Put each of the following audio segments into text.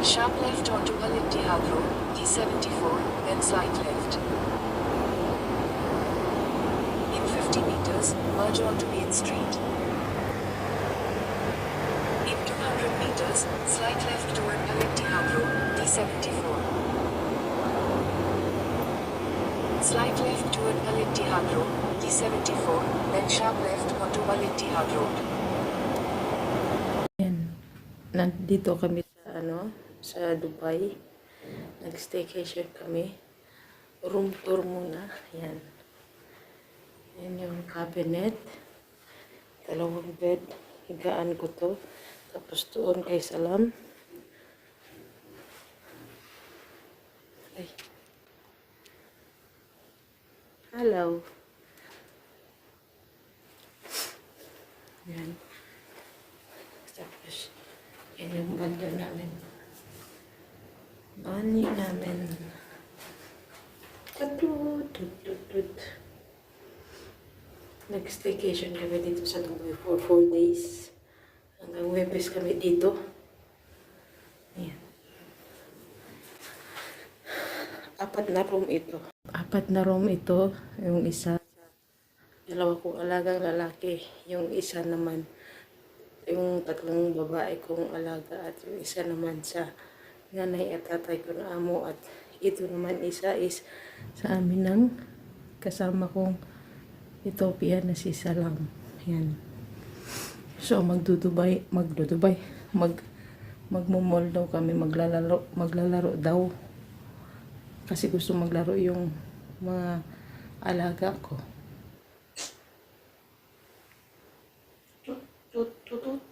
Sharp left onto Maliktihag Road, D74, then slight left. In 50 meters, merge onto Main Street. In 200 meters, slight left toward Maliktihag Road, D74. Slight left toward Maliktihag Road, D74, then sharp left onto Maliktihag Road. Yan. Nandito kami sa Dubai. Nag-staycation kami. Room tour muna. Yan. Yan yung cabinet. Dalawang bed. Higaan ko to. Tapos doon kay Salam. Ay. Hello. Yan. Tapos, yan yung banda namin. Bani namin. Tatut, tut, tut, tut. Nag-staycation kami dito sa Dubai for 4 days. Hanggang Webes kami dito. Ayan. Apat na room ito. Apat na room ito. Yung isa, dalawa kong alagang lalaki. Yung isa naman, yung tatlong babae kong alaga at yung isa naman sa nanay at tatay ko na amo at ito naman isa is sa amin ng kasama kong Ethiopia na si Salam. Yan. So magdudubay, magdudubay, mag magmumol daw kami maglalaro, maglalaro daw. Kasi gusto maglaro yung mga alaga ko. Tut, tut, tut, tut.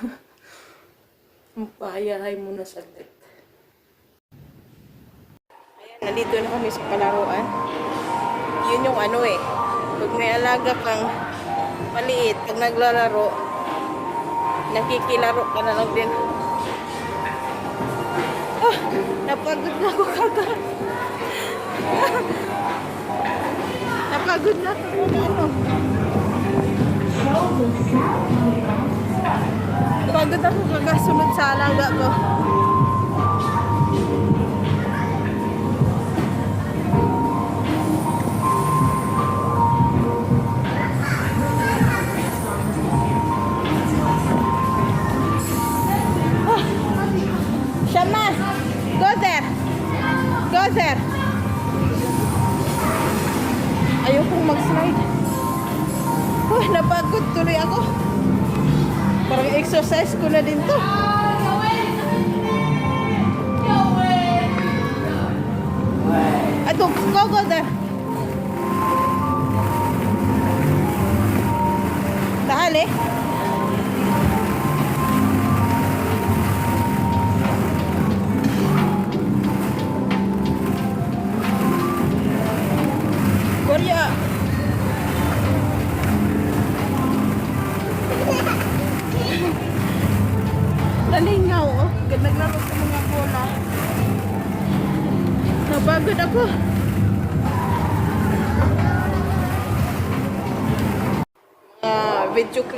Pahayahay muna saglit. Ayan, nandito na kami sa palaruan. Yun yung ano eh. Pag may alaga kang maliit, pag naglalaro, nakikilaro ka na lang din. Ah, napagod na ako kaka. napagod na ako kaka ano. Pagod ako kakasunod sa alaga ko.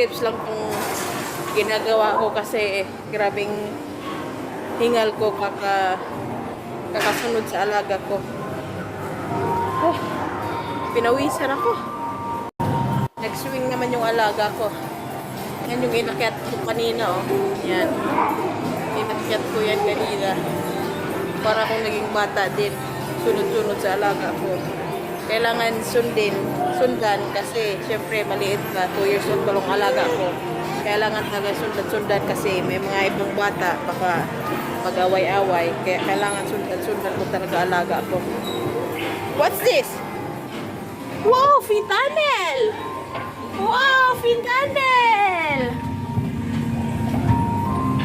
Clips lang kung ginagawa ko kasi grabing hingal ko kaka kakasunod sa alaga ko. Oh, pinawisan ako. Nag-swing naman yung alaga ko. Yan yung inakyat ko kanina, oh. Yan. Inakyat ko yan kanina. Para akong naging bata din. Sunod-sunod sa alaga ko. Kailangan sundin, sundan kasi syempre maliit na 2 years old pa alaga ko. Kailangan talaga sundan-sundan kasi may mga ibang bata baka mag-away-away. Kaya kailangan sundan-sundan ko talaga alaga ko. What's this? Wow, Fintanel! Wow, Fintanel!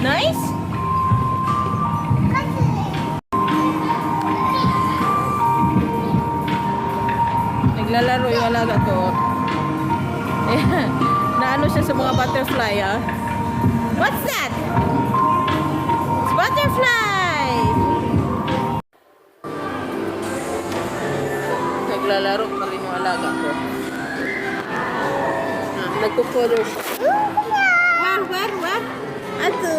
Nice? Naglalaro yung alaga ko. Ayan. Naano siya sa mga butterfly, ah. What's that? It's butterfly! Naglalaro pa rin yung alaga ko. Nagpo-color. Where, where, where? Ato!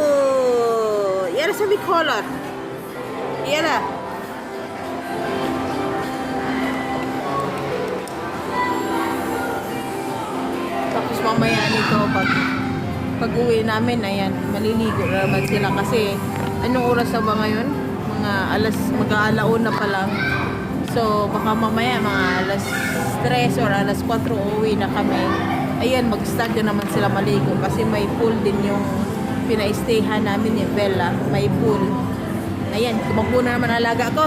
Yara sa may color. Yara. Mamaya nito pag pag uwi namin, ayan, maliligo na naman sila kasi anong oras na ba ngayon? Mga alas, mag-aalauna pa lang. So, baka mamaya mga alas 3 or alas 4 uwi na kami. Ayan, mag-start na naman sila maligo kasi may pool din yung pina-stayhan namin yung Bella. May pool. Ayan, tumakbo na naman alaga ko.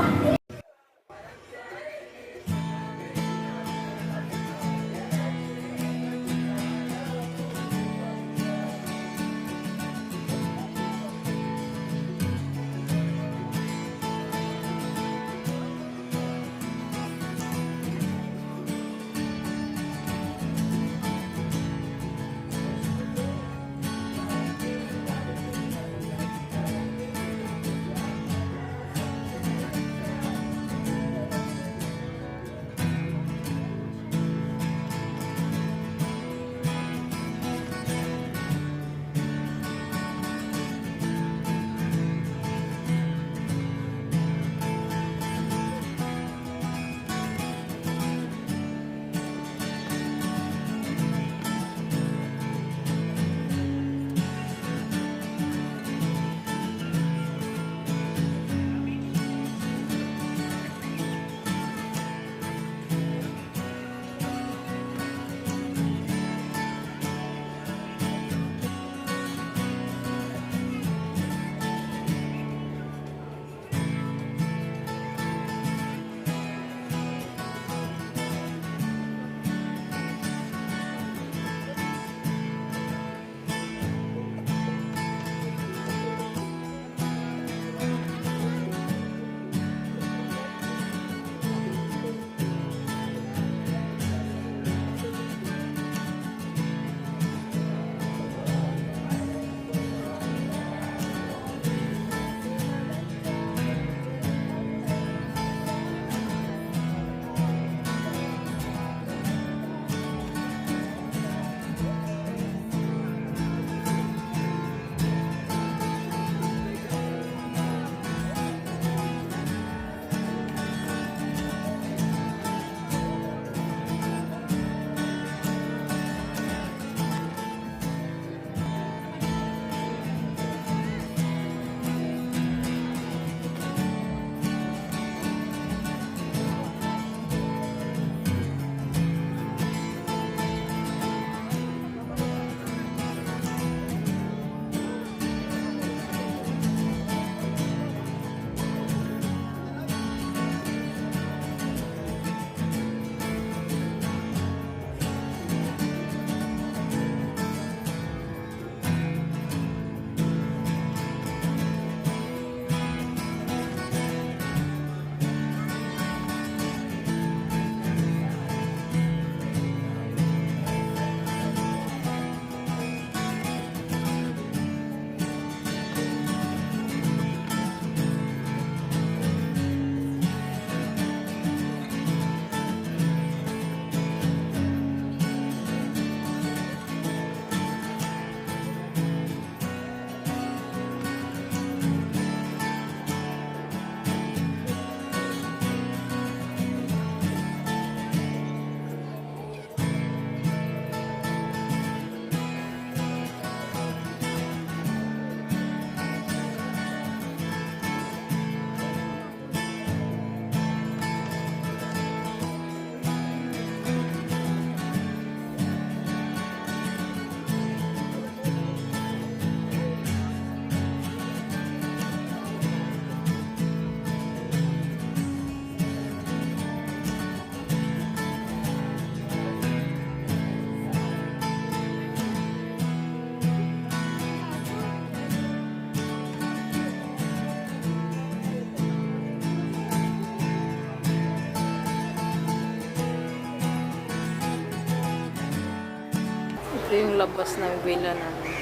labas ng villa namin.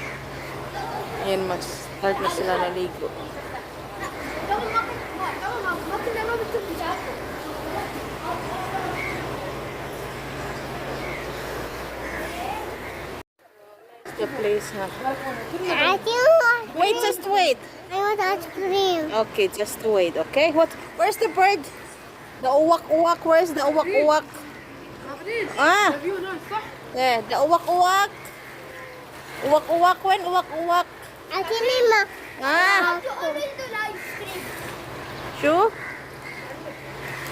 Ayan, mag-start na sila naligo. The place, ha? Huh? Wait, just wait. I want ice cream. Okay, just wait, okay? What? Where's the bird? The uwak-uwak, where's the uwak-uwak? Ah! Yeah, the uwak-uwak. Uwak-uwak, when uwak-uwak. I can eat my Ah! Sure?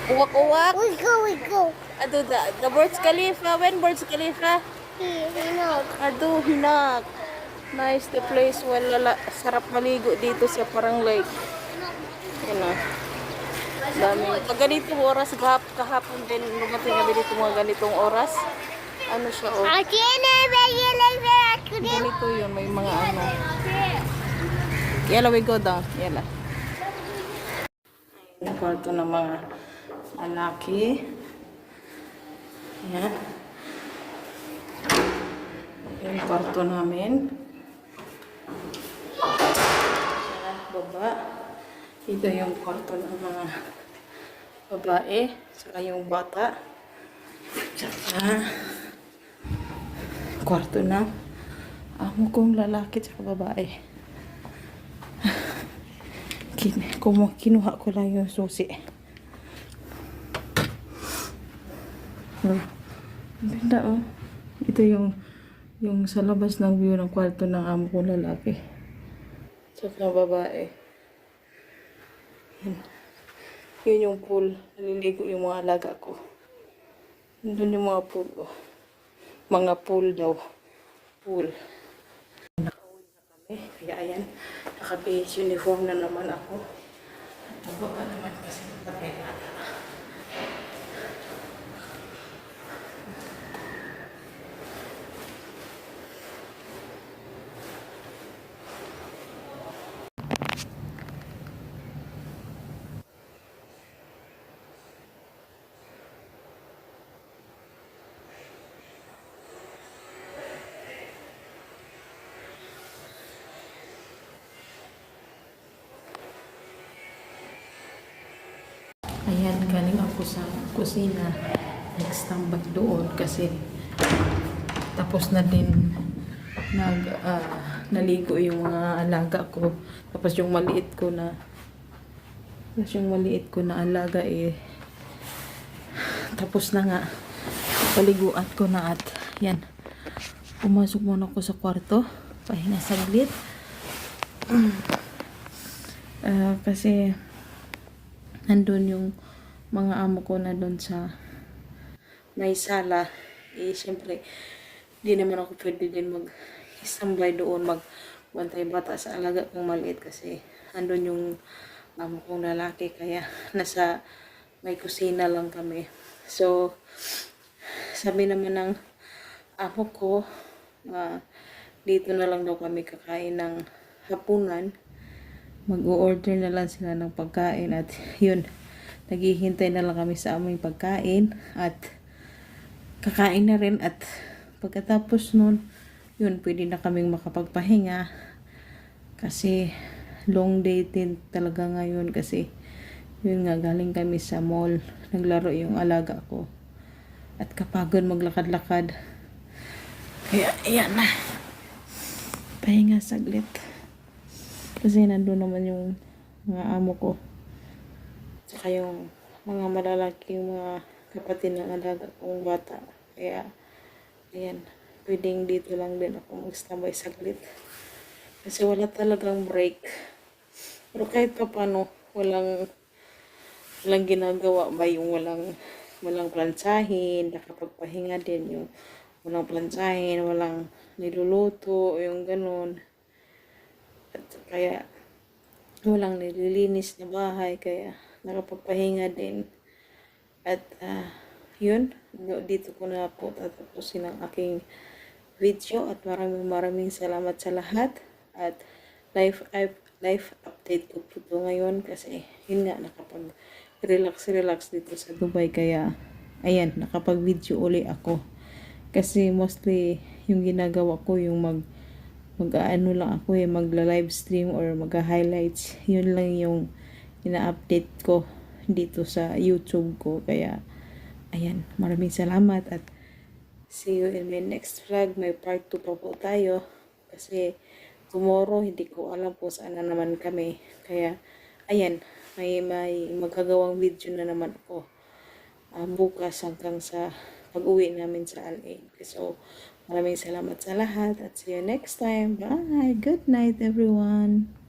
Uwak-uwak. We go, we go. Ado, the, the Burj Khalifa. When Burj Khalifa? Know. Ado, hinak. Nice the place. Wala, sarap maligo dito sa parang lake. Yan o. Dami. Pag ganitong oras, kahap, kahapon din, lumating kami dito mga ganitong oras. Ano siya o? I can eat regular ice cream. Ganito yun, may mga ano. Yala, we go down. Yala. Yung kwarto ng mga lalaki. Yan. Yung kwarto namin. Yan, baba. Ito yung kwarto ng mga babae. Saka yung bata. Saka kwarto na amo kong lalaki at babae. Kin kinuha ko lang yung susi. Hmm. Ang Ganda oh. Ito yung yung sa labas ng view ng kwarto ng amo kong lalaki. Tsaka babae. Yun. Yun yung pool. Naliligo yung mga alaga ko. Nandun yung mga pool oh. Mga pool daw. Pool. Kami. Kaya ayan, naka-base uniform na naman ako. At baba naman kasi nakapela. Ayan, galing ako sa kusina. Nag-standby doon? Kasi tapos na din nag ah, naligo yung mga alaga ko. Tapos yung maliit ko na tapos yung maliit ko na alaga eh tapos na nga. Paliguan ko na at yan. Pumasok muna ako sa kwarto. Pahinga saglit. Ah, kasi nandun yung mga amo ko na doon sa may sala. Eh, syempre, di naman ako pwede din mag isambay doon, mag bantay bata sa alaga kong maliit kasi andun yung amo kong lalaki kaya nasa may kusina lang kami. So, sabi naman ng amo ko, ah, dito na lang daw kami kakain ng hapunan mag-order na lang sila ng pagkain at yun, naghihintay na lang kami sa aming pagkain at kakain na rin at pagkatapos nun, yun, pwede na kaming makapagpahinga kasi long day din talaga ngayon kasi yun nga, galing kami sa mall, naglaro yung alaga ko at kapagod maglakad-lakad. Kaya, ayan na. Pahinga saglit. Kasi nandun naman yung mga amo ko. Tsaka yung mga malalaking mga kapatid ng alaga kong bata. Kaya, ayan, pwedeng dito lang din ako mag-standby saglit. Kasi wala talagang break. Pero kahit pa paano, walang, walang ginagawa ba yung walang, walang plansahin, nakapagpahinga din yung walang plansahin, walang niluluto, yung ganun. At kaya walang nililinis na bahay kaya nakapagpahinga din. At ah, yun, dito ko na po tatapusin ang aking video at maraming maraming salamat sa lahat at life life update ko po to ngayon kasi yun nga nakapag relax relax dito sa Dubai kaya ayan nakapag video uli ako kasi mostly yung ginagawa ko yung mag mag-ano lang ako eh, magla-live stream or magha-highlights. Yun lang yung ina-update ko dito sa YouTube ko. Kaya, ayan, maraming salamat at see you in my next vlog. May part 2 pa po tayo. Kasi tomorrow hindi ko alam po saan na naman kami. Kaya ayan, may may magagawang video na naman ako ah, bukas hanggang sa pag-uwi namin sa LA. So, maraming salamat sa lahat at see you next time. Bye! Good night everyone!